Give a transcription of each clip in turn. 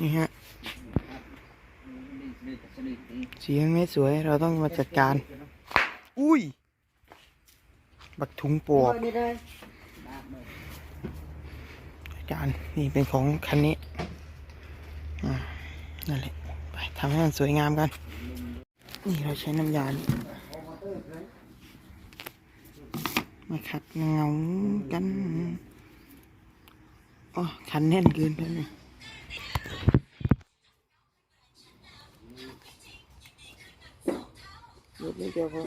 นี่ฮะสีมันไม่สวยเราต้องมาจัดการ อุ้ย บักถุงปวกจัดการนี่เป็นของคันนี้อ่านั่นแหละไปทำให้มันสวยงามกัน นี่เราใช้น้ำยานี่มาขัดเงากันอ๋อคันแน่นเกินไปเลย รถไม่เกี่ยวกับ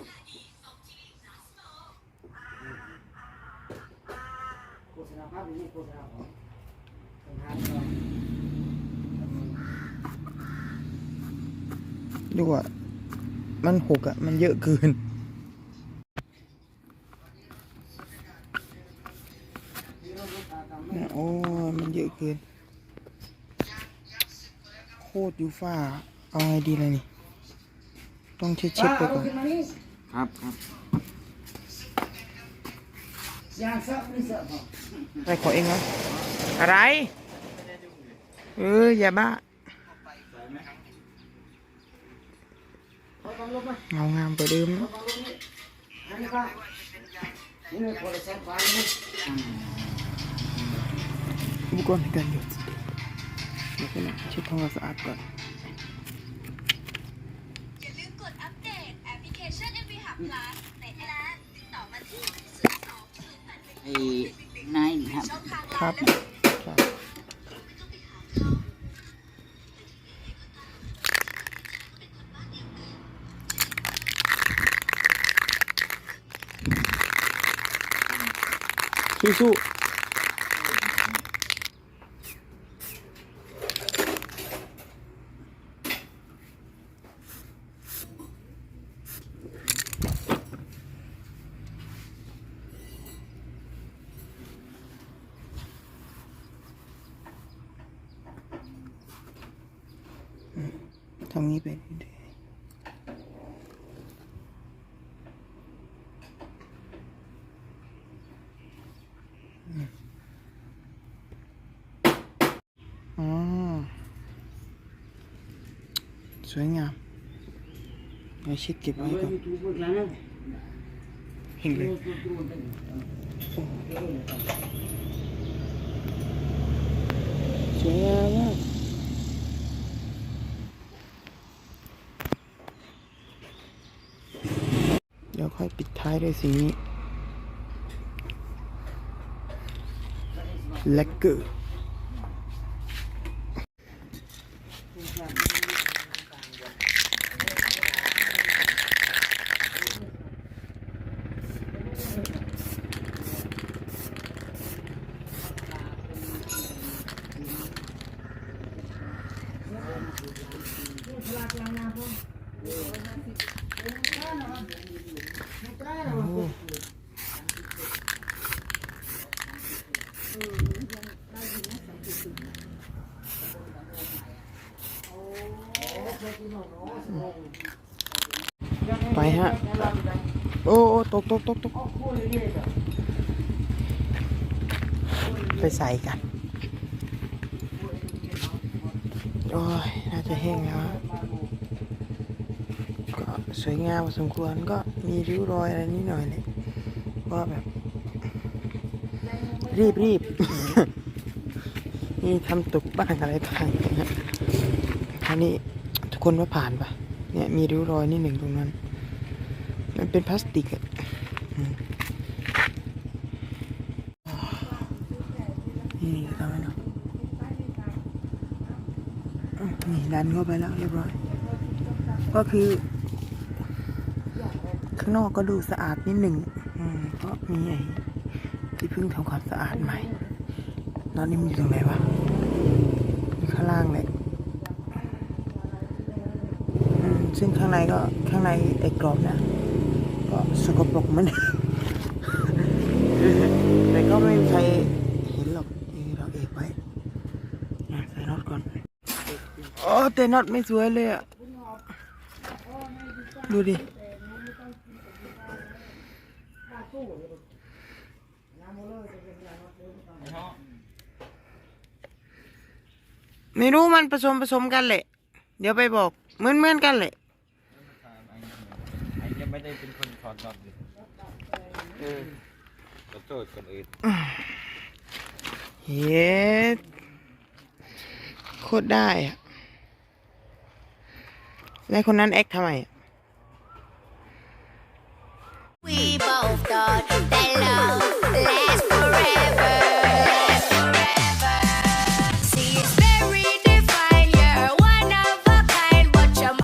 ดูอะ มันหกอะ มันเยอะเกิน โอ้มันเยอะเกิน โคตรยูฟ่า เอาไงดีเลยนี่ ต้องเช็ดเช็ดๆไปก่อนครับครับไปขอเองเหรออะไร เอออย่าบ้าเงางามกว่าเดิมนะอุปกรณ์ในการหยดเดี๋ยวกันนะเช็ดทำความสะอาดก่อน นายครับช่องทางครับครับสู้ๆ ทำงี้ไปเรื่อยๆอ๋อสวยงามเอาเช็ดเก็บไว้ก่อนเห็นเลยสวยงามมากเดี๋ยวค่อยปิดท้ายด้วยสีนี้แลกเกอร์โอ้ ไปฮะ โอ้ตกตกตกตกไปใส่กัน โอ้ย น่าจะแห้งแล้วฮะ สวยงามพอสมควรก็มีริ้วรอยอะไรนิดหน่อยเนี่ยว่าแบบ รีบรีบนี่ทำตกบ้างอะไรบ้างนะอันนี้ทุกคนว่าผ่านปะเนี่ยมีริ้วรอยนิดหนึ่งตรงนั้น มันเป็นพลาสติกอะนี่ทำไมเนาะอะนี่ดันเข้าไปแล้วเรียบร้อย ก็คือ ข้างนอกก็ดูสะอาดนิดหนึ่งเพราะมีไอ้ที่เพิ่งทำความสะอาดใหม่นอนนี่มันอยู่ตรงไหนวะอยู่ข้างล่างเลยอืมซึ่งข้างในก็ข้างในไอ้กรอบนะก็สกปรกเหมันแต่ก็ไม่มีใครเห็นหรอกนี่เราเอกไว้อะใส่น็อตก่อนโอ้แต่น็อตไม่สวยเลยอะดูดิ ไม่รู้มันผสมผสมกันแหละ เดี๋ยวไปบอกเหมือนเหมือนกันแหละไอ้ยังไม่ได้เป็นคนถอดน็อตเลยเออขอโทษคนอื่นเฮ็ดโคตรได้อะแล้วคนนั้นแอคทำไมอะ we both got.